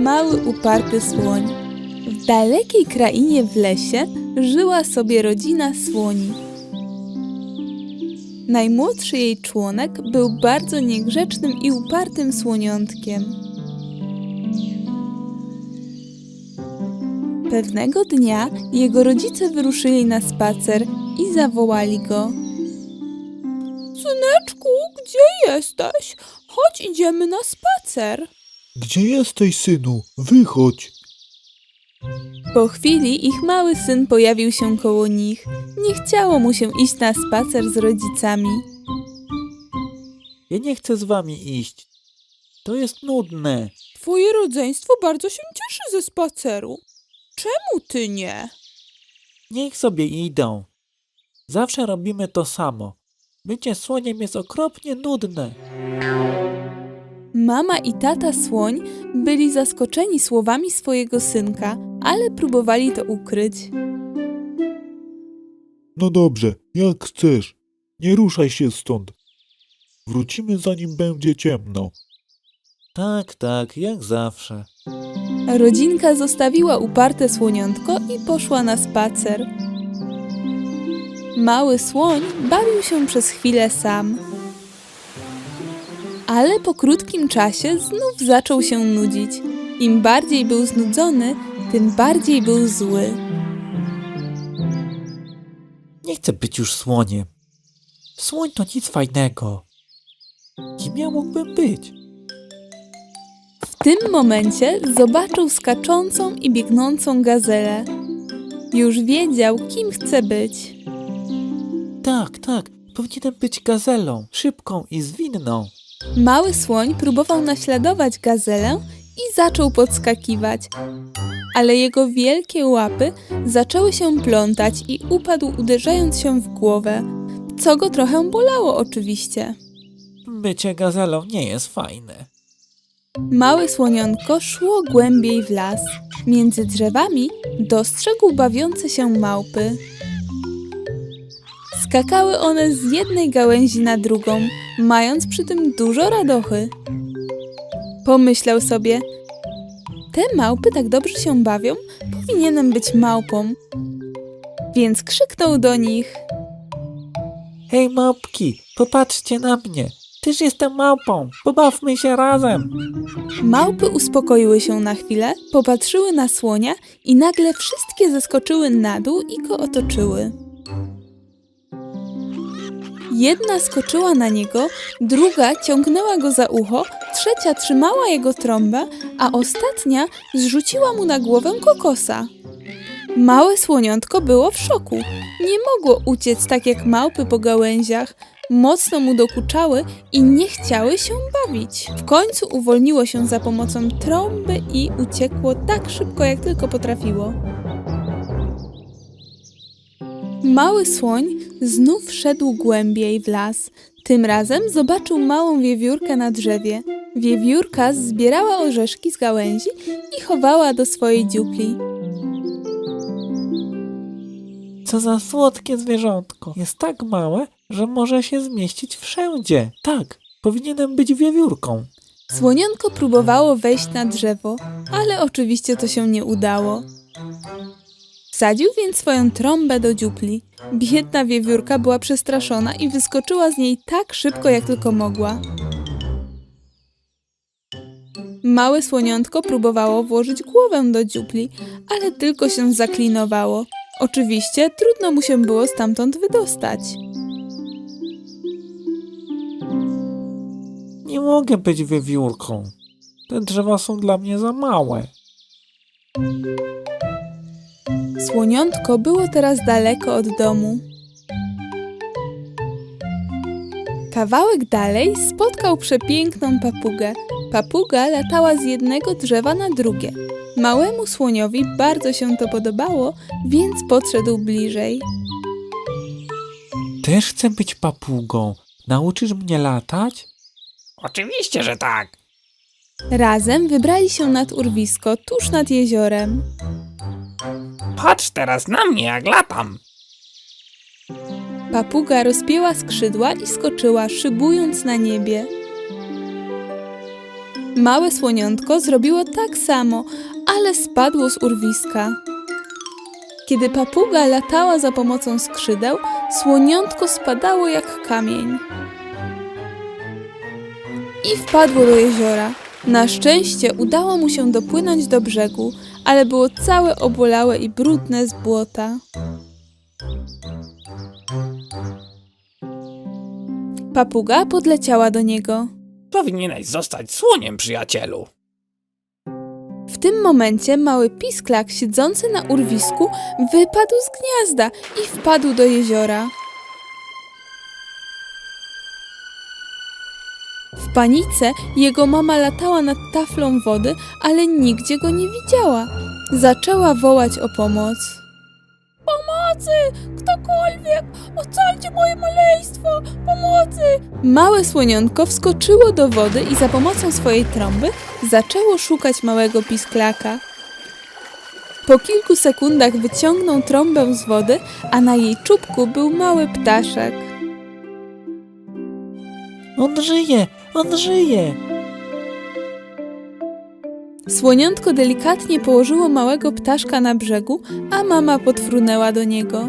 mały, uparty słoń. W dalekiej krainie w lesie żyła sobie rodzina słoni. Najmłodszy jej członek był bardzo niegrzecznym i upartym słoniątkiem. Pewnego dnia jego rodzice wyruszyli na spacer i zawołali go. Syneczku, gdzie jesteś? Chodź, idziemy na spacer. Gdzie jesteś, synu? Wychodź. Po chwili ich mały syn pojawił się koło nich. Nie chciało mu się iść na spacer z rodzicami. Ja nie chcę z wami iść. To jest nudne. Twoje rodzeństwo bardzo się cieszy ze spaceru. Czemu ty nie? Niech sobie idą. Zawsze robimy to samo. Bycie słoniem jest okropnie nudne. Mama i tata słoń byli zaskoczeni słowami swojego synka, ale próbowali to ukryć. No dobrze, jak chcesz. Nie ruszaj się stąd. Wrócimy zanim będzie ciemno. Tak, tak, jak zawsze. Rodzinka zostawiła uparte słoniątko i poszła na spacer. Mały słoń bawił się przez chwilę sam. Ale po krótkim czasie znów zaczął się nudzić. Im bardziej był znudzony, tym bardziej był zły. Nie chcę być już słoniem. Słoń to nic fajnego. Kim ja mógłbym być? W tym momencie zobaczył skaczącą i biegnącą gazelę. Już wiedział, kim chce być. Tak, tak, powinienem być gazelą, szybką i zwinną. Mały słoń próbował naśladować gazelę i zaczął podskakiwać, ale jego wielkie łapy zaczęły się plątać i upadł uderzając się w głowę, co go trochę bolało oczywiście. Bycie gazelą nie jest fajne. Małe słonionko szło głębiej w las. Między drzewami dostrzegł bawiące się małpy. Skakały one z jednej gałęzi na drugą, mając przy tym dużo radochy. Pomyślał sobie: Te małpy tak dobrze się bawią, powinienem być małpą. Więc krzyknął do nich: Hej małpki, popatrzcie na mnie. Też jestem małpą. Pobawmy się razem. Małpy uspokoiły się na chwilę, popatrzyły na słonia i nagle wszystkie zeskoczyły na dół i go otoczyły. Jedna skoczyła na niego, druga ciągnęła go za ucho, trzecia trzymała jego trąbę, a ostatnia zrzuciła mu na głowę kokosa. Małe słoniątko było w szoku. Nie mogło uciec tak jak małpy po gałęziach. Mocno mu dokuczały i nie chciały się bawić. W końcu uwolniło się za pomocą trąby i uciekło tak szybko, jak tylko potrafiło. Mały słoń znów szedł głębiej w las. Tym razem zobaczył małą wiewiórkę na drzewie. Wiewiórka zbierała orzeszki z gałęzi i chowała do swojej dziupli. Co za słodkie zwierzątko. Jest tak małe, że może się zmieścić wszędzie. Tak, powinienem być wiewiórką. Słonionko próbowało wejść na drzewo, ale oczywiście to się nie udało. Wsadził więc swoją trąbę do dziupli. Biedna wiewiórka była przestraszona i wyskoczyła z niej tak szybko, jak tylko mogła. Małe słoniątko próbowało włożyć głowę do dziupli, ale tylko się zaklinowało. Oczywiście trudno mu się było stamtąd wydostać. Nie mogę być wiewiórką. Te drzewa są dla mnie za małe. Słoniątko było teraz daleko od domu. Kawałek dalej spotkał przepiękną papugę. Papuga latała z jednego drzewa na drugie. Małemu słoniowi bardzo się to podobało, więc podszedł bliżej. Też chcę być papugą. Nauczysz mnie latać? Oczywiście, że tak. Razem wybrali się nad urwisko tuż nad jeziorem. Patrz teraz na mnie, jak latam. Papuga rozpięła skrzydła i skoczyła, szybując na niebie. Małe słoniątko zrobiło tak samo, ale spadło z urwiska. Kiedy papuga latała za pomocą skrzydeł, słoniątko spadało jak kamień. I wpadło do jeziora. Na szczęście udało mu się dopłynąć do brzegu, ale było całe obolałe i brudne z błota. Papuga podleciała do niego. Powinieneś zostać słoniem, przyjacielu. W tym momencie mały pisklak siedzący na urwisku wypadł z gniazda i wpadł do jeziora. W panice jego mama latała nad taflą wody, ale nigdzie go nie widziała. Zaczęła wołać o pomoc. Pomocy! Ktokolwiek! Ocalcie moje maleństwo! Pomocy! Małe słonionko wskoczyło do wody i za pomocą swojej trąby zaczęło szukać małego pisklaka. Po kilku sekundach wyciągnął trąbę z wody, a na jej czubku był mały ptaszek. On żyje, on żyje. Słoniątko delikatnie położyło małego ptaszka na brzegu, a mama podfrunęła do niego.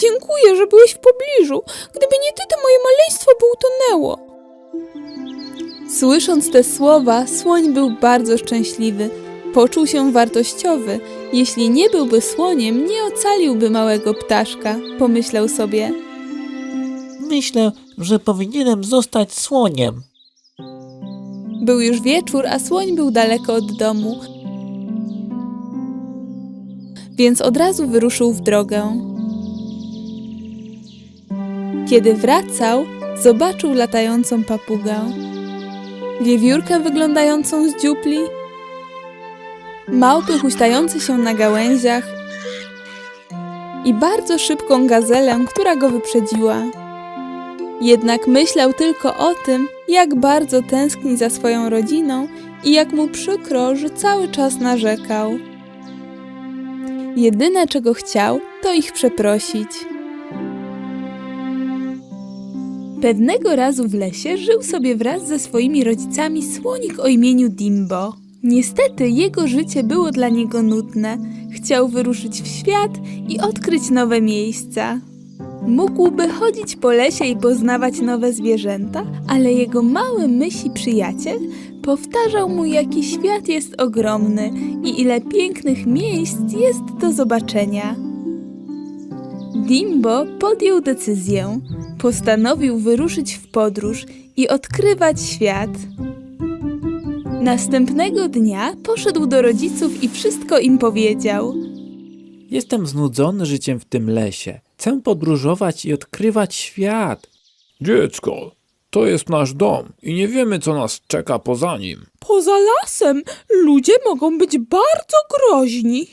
Dziękuję, że byłeś w pobliżu. Gdyby nie ty, to moje maleństwo by utonęło. Słysząc te słowa, słoń był bardzo szczęśliwy. Poczuł się wartościowy. Jeśli nie byłby słoniem, nie ocaliłby małego ptaszka, pomyślał sobie. Myślę, że powinienem zostać słoniem. Był już wieczór, a słoń był daleko od domu, więc od razu wyruszył w drogę. Kiedy wracał, zobaczył latającą papugę, wiewiórkę wyglądającą z dziupli, małpy huśtające się na gałęziach i bardzo szybką gazelę, która go wyprzedziła. Jednak myślał tylko o tym, jak bardzo tęskni za swoją rodziną i jak mu przykro, że cały czas narzekał. Jedyne, czego chciał, to ich przeprosić. Pewnego razu w lesie żył sobie wraz ze swoimi rodzicami słonik o imieniu Dimbo. Niestety jego życie było dla niego nudne. Chciał wyruszyć w świat i odkryć nowe miejsca. Mógłby chodzić po lesie i poznawać nowe zwierzęta, ale jego mały mysi przyjaciel powtarzał mu, jaki świat jest ogromny i ile pięknych miejsc jest do zobaczenia. Dimbo podjął decyzję. Postanowił wyruszyć w podróż i odkrywać świat. Następnego dnia poszedł do rodziców i wszystko im powiedział. Jestem znudzony życiem w tym lesie. Chcę podróżować i odkrywać świat. Dziecko, to jest nasz dom i nie wiemy, co nas czeka poza nim. Poza lasem ludzie mogą być bardzo groźni.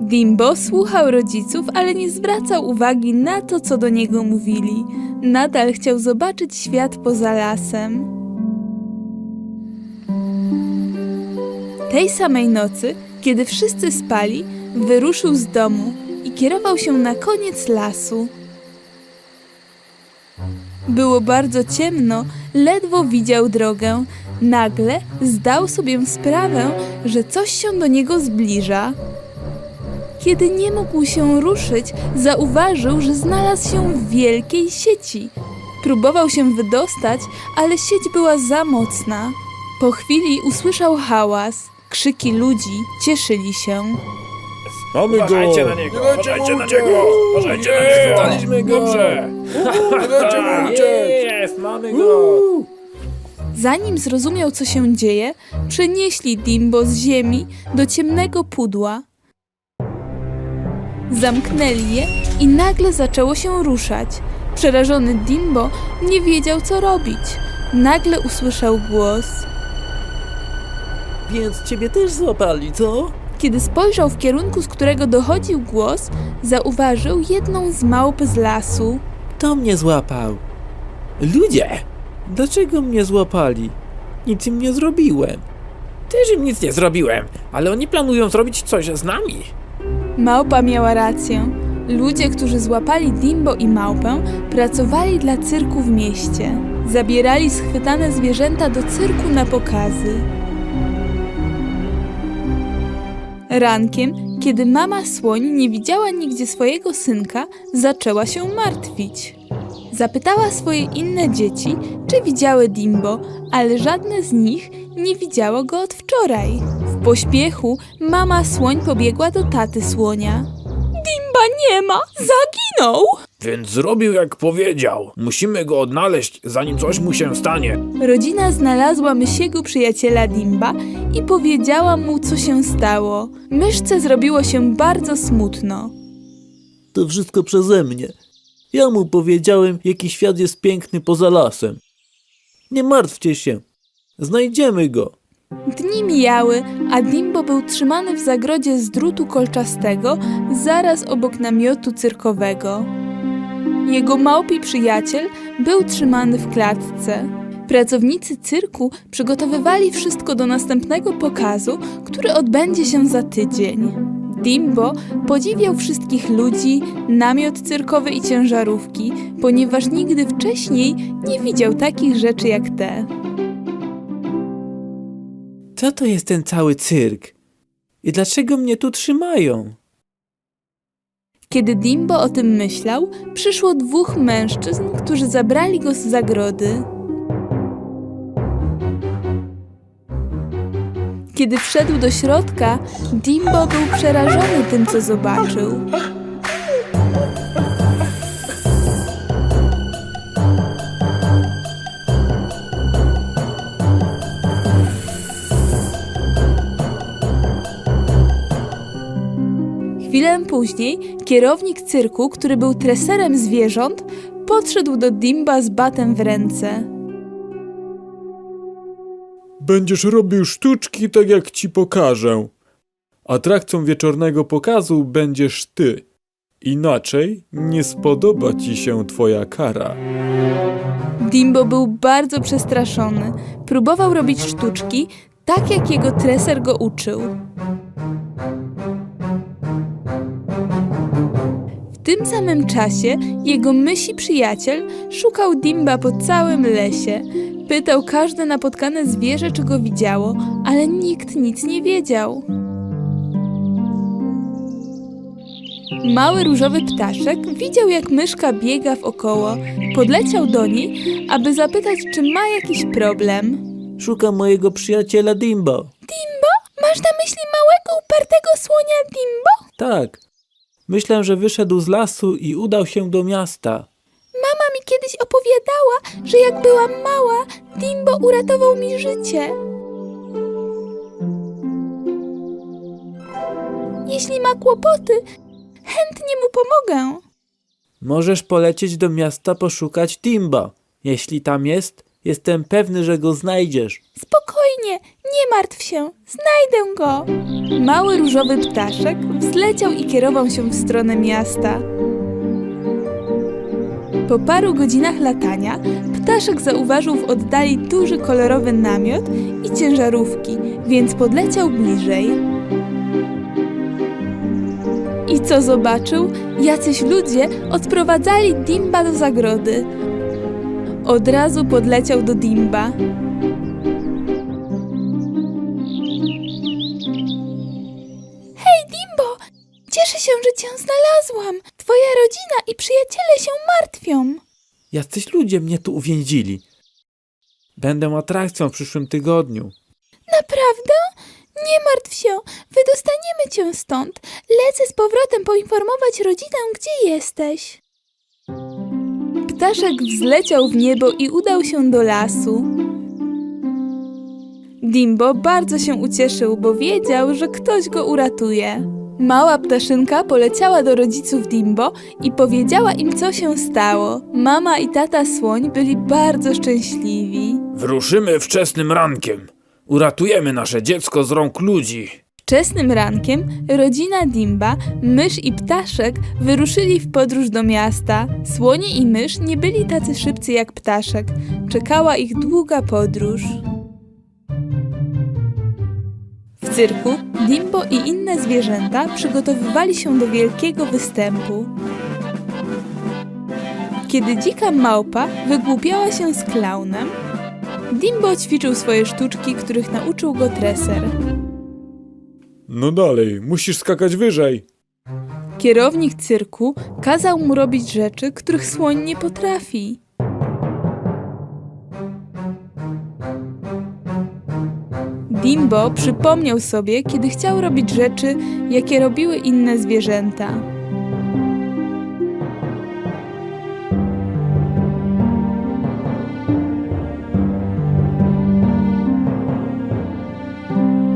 Dimbo słuchał rodziców, ale nie zwracał uwagi na to, co do niego mówili. Nadal chciał zobaczyć świat poza lasem. Tej samej nocy, kiedy wszyscy spali, wyruszył z domu kierował się na koniec lasu. Było bardzo ciemno, ledwo widział drogę. Nagle zdał sobie sprawę, że coś się do niego zbliża. Kiedy nie mógł się ruszyć, zauważył, że znalazł się w wielkiej sieci. Próbował się wydostać, ale sieć była za mocna. Po chwili usłyszał hałas. Krzyki ludzi cieszyli się. Mamy go! Uważajcie na niego, uważajcie na niego, uważajcie na niego. Daliśmy go! Dobrze. Dajcie mu uciec! Jest, mamy go! Zanim zrozumiał, co się dzieje, przenieśli Dimbo z ziemi do ciemnego pudła. Zamknęli je i nagle zaczęło się ruszać. Przerażony Dimbo nie wiedział, co robić. Nagle usłyszał głos. Więc ciebie też złapali, co? Kiedy spojrzał w kierunku, z którego dochodził głos, zauważył jedną z małp z lasu. To mnie złapał. Ludzie! Dlaczego mnie złapali? Nic im nie zrobiłem. Też im nic nie zrobiłem, ale oni planują zrobić coś z nami. Małpa miała rację. Ludzie, którzy złapali Dimbo i małpę, pracowali dla cyrku w mieście. Zabierali schwytane zwierzęta do cyrku na pokazy. Rankiem, kiedy mama słoń nie widziała nigdzie swojego synka, zaczęła się martwić. Zapytała swoje inne dzieci, czy widziały Dimbo, ale żadne z nich nie widziało go od wczoraj. W pośpiechu mama słoń pobiegła do taty słonia. Dimba nie ma! Zaginął! Więc zrobił jak powiedział. Musimy go odnaleźć, zanim coś mu się stanie. Rodzina znalazła mysiego przyjaciela Dimba i powiedziała mu, co się stało. Myszce zrobiło się bardzo smutno. To wszystko przeze mnie. Ja mu powiedziałem, jaki świat jest piękny poza lasem. Nie martwcie się. Znajdziemy go. Dni mijały, a Dimbo był trzymany w zagrodzie z drutu kolczastego, zaraz obok namiotu cyrkowego. Jego małpi przyjaciel był trzymany w klatce. Pracownicy cyrku przygotowywali wszystko do następnego pokazu, który odbędzie się za tydzień. Dimbo podziwiał wszystkich ludzi, namiot cyrkowy i ciężarówki, ponieważ nigdy wcześniej nie widział takich rzeczy jak te. Co to jest ten cały cyrk? I dlaczego mnie tu trzymają? Kiedy Dimbo o tym myślał, przyszło dwóch mężczyzn, którzy zabrali go z zagrody. Kiedy wszedł do środka, Dimbo był przerażony tym, co zobaczył. Chwilę później kierownik cyrku, który był treserem zwierząt, podszedł do Dimba z batem w ręce. Będziesz robił sztuczki tak jak ci pokażę. Atrakcją wieczornego pokazu będziesz ty. Inaczej nie spodoba ci się twoja kara. Dimbo był bardzo przestraszony. Próbował robić sztuczki, tak jak jego treser go uczył. W tym samym czasie jego mysi przyjaciel szukał Dimba po całym lesie. Pytał każde napotkane zwierzę, czy go widziało, ale nikt nic nie wiedział. Mały różowy ptaszek widział, jak myszka biega wokoło. Podleciał do niej, aby zapytać, czy ma jakiś problem. Szukam mojego przyjaciela Dimbo. Masz na myśli małego, upartego słonia Dimbo? Tak. Myślę, że wyszedł z lasu i udał się do miasta. Mama mi kiedyś opowiadała, że jak byłam mała, Dimbo uratował mi życie. Jeśli ma kłopoty, chętnie mu pomogę. Możesz polecieć do miasta poszukać Dimba. Jeśli tam jest, jestem pewny, że go znajdziesz. Spokojnie, nie martw się, znajdę go. Mały różowy ptaszek wzleciał i kierował się w stronę miasta. Po paru godzinach latania ptaszek zauważył w oddali duży kolorowy namiot i ciężarówki, więc podleciał bliżej. I co zobaczył? Jacyś ludzie odprowadzali Dimba do zagrody. Od razu podleciał do Dimba. Hej, Dimbo! Cieszę się, że cię znalazłam. Twoja rodzina i przyjaciele się martwią. Jacyś ludzie mnie tu uwięzili. Będę atrakcją w przyszłym tygodniu. Naprawdę? Nie martw się, wydostaniemy cię stąd. Lecę z powrotem poinformować rodzinę, gdzie jesteś. Ptaszek wzleciał w niebo i udał się do lasu. Dimbo bardzo się ucieszył, bo wiedział, że ktoś go uratuje. Mała ptaszynka poleciała do rodziców Dimbo i powiedziała im, co się stało. Mama i tata słoń byli bardzo szczęśliwi. Wruszymy wczesnym rankiem. Uratujemy nasze dziecko z rąk ludzi. Wczesnym rankiem rodzina Dimba, mysz i ptaszek wyruszyli w podróż do miasta. Słonie i mysz nie byli tacy szybcy jak ptaszek. Czekała ich długa podróż. W cyrku Dimbo i inne zwierzęta przygotowywali się do wielkiego występu. Kiedy dzika małpa wygłupiała się z klaunem, Dimbo ćwiczył swoje sztuczki, których nauczył go treser. No dalej, musisz skakać wyżej. Kierownik cyrku kazał mu robić rzeczy, których słoń nie potrafi. Dimbo przypomniał sobie, kiedy chciał robić rzeczy, jakie robiły inne zwierzęta.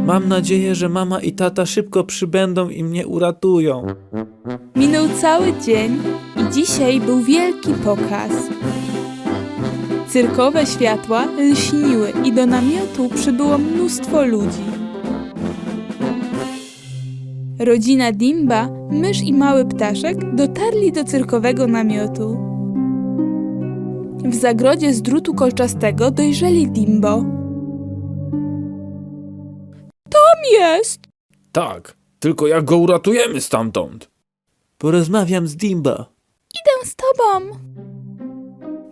Mam nadzieję, że mama i tata szybko przybędą i mnie uratują. Minął cały dzień i dzisiaj był wielki pokaz. Cyrkowe światła lśniły i do namiotu przybyło mnóstwo ludzi. Rodzina Dimba, mysz i mały ptaszek dotarli do cyrkowego namiotu. W zagrodzie z drutu kolczastego dojrzeli Dimbo. Tam jest! Tak, tylko jak go uratujemy stamtąd? Porozmawiam z Dimba. Idę z tobą.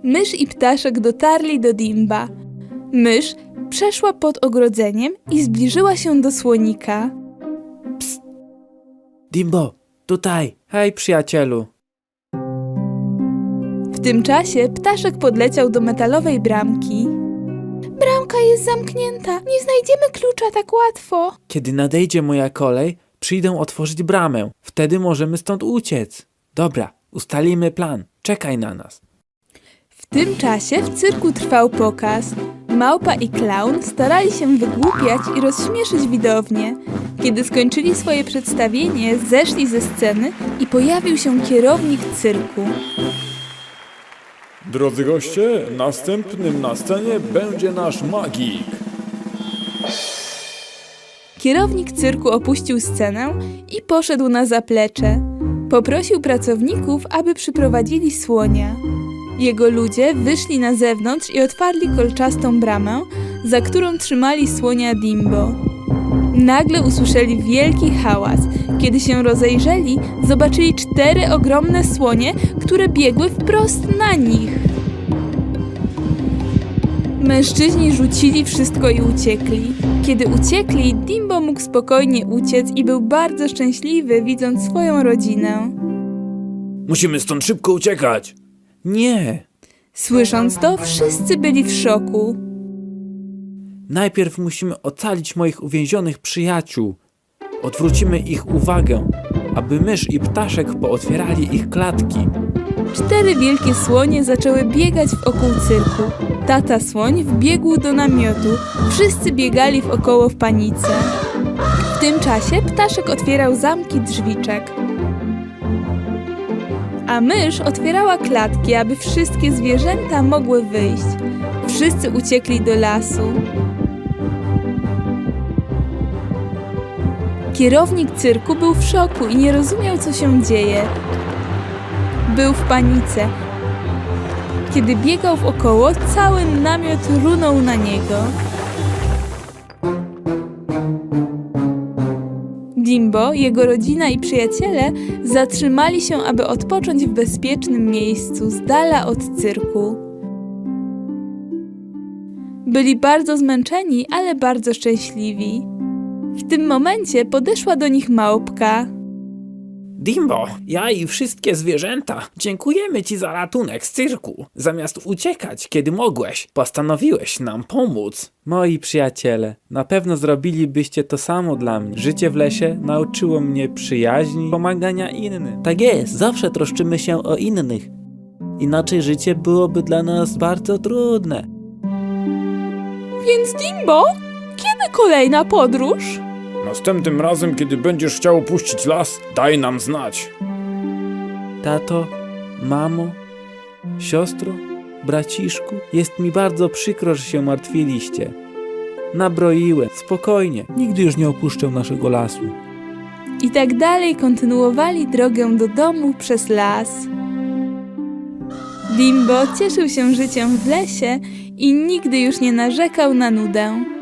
Mysz i ptaszek dotarli do Dimba. Mysz przeszła pod ogrodzeniem i zbliżyła się do słonika. Dimbo, tutaj. Hej, przyjacielu. W tym czasie ptaszek podleciał do metalowej bramki. Bramka jest zamknięta. Nie znajdziemy klucza tak łatwo. Kiedy nadejdzie moja kolej, przyjdę otworzyć bramę. Wtedy możemy stąd uciec. Dobra, ustalimy plan. Czekaj na nas. W tym czasie w cyrku trwał pokaz. Małpa i klaun starali się wygłupiać i rozśmieszyć widownię. Kiedy skończyli swoje przedstawienie, zeszli ze sceny i pojawił się kierownik cyrku. Drodzy goście, następnym na scenie będzie nasz magik. Kierownik cyrku opuścił scenę i poszedł na zaplecze. Poprosił pracowników, aby przyprowadzili słonia. Jego ludzie wyszli na zewnątrz i otwarli kolczastą bramę, za którą trzymali słonia Dimbo. Nagle usłyszeli wielki hałas. Kiedy się rozejrzeli, zobaczyli cztery ogromne słonie, które biegły wprost na nich. Mężczyźni rzucili wszystko i uciekli. Kiedy uciekli, Dimbo mógł spokojnie uciec i był bardzo szczęśliwy, widząc swoją rodzinę. Musimy stąd szybko uciekać. Nie. Słysząc to, wszyscy byli w szoku. Najpierw musimy ocalić moich uwięzionych przyjaciół. Odwrócimy ich uwagę, aby mysz i ptaszek pootwierali ich klatki. Cztery wielkie słonie zaczęły biegać wokół cyrku. Tata słoń wbiegł do namiotu. Wszyscy biegali wokoło w panice. W tym czasie ptaszek otwierał zamki drzwiczek. A mysz otwierała klatki, aby wszystkie zwierzęta mogły wyjść. Wszyscy uciekli do lasu. Kierownik cyrku był w szoku i nie rozumiał, co się dzieje. Był w panice. Kiedy biegał wokoło, cały namiot runął na niego. Dimbo, jego rodzina i przyjaciele zatrzymali się, aby odpocząć w bezpiecznym miejscu, z dala od cyrku. Byli bardzo zmęczeni, ale bardzo szczęśliwi. W tym momencie podeszła do nich małpka. Dimbo, ja i wszystkie zwierzęta dziękujemy ci za ratunek z cyrku. Zamiast uciekać, kiedy mogłeś, postanowiłeś nam pomóc. Moi przyjaciele, na pewno zrobilibyście to samo dla mnie. Życie w lesie nauczyło mnie przyjaźni, pomagania innym. Tak jest, zawsze troszczymy się o innych. Inaczej życie byłoby dla nas bardzo trudne. Więc Dimbo, kiedy kolejna podróż? Następnym razem, kiedy będziesz chciał opuścić las, daj nam znać. Tato, mamo, siostro, braciszku, jest mi bardzo przykro, że się martwiliście. Nabroiłem, spokojnie, nigdy już nie opuszczę naszego lasu. I tak dalej kontynuowali drogę do domu przez las. Dimbo cieszył się życiem w lesie i nigdy już nie narzekał na nudę.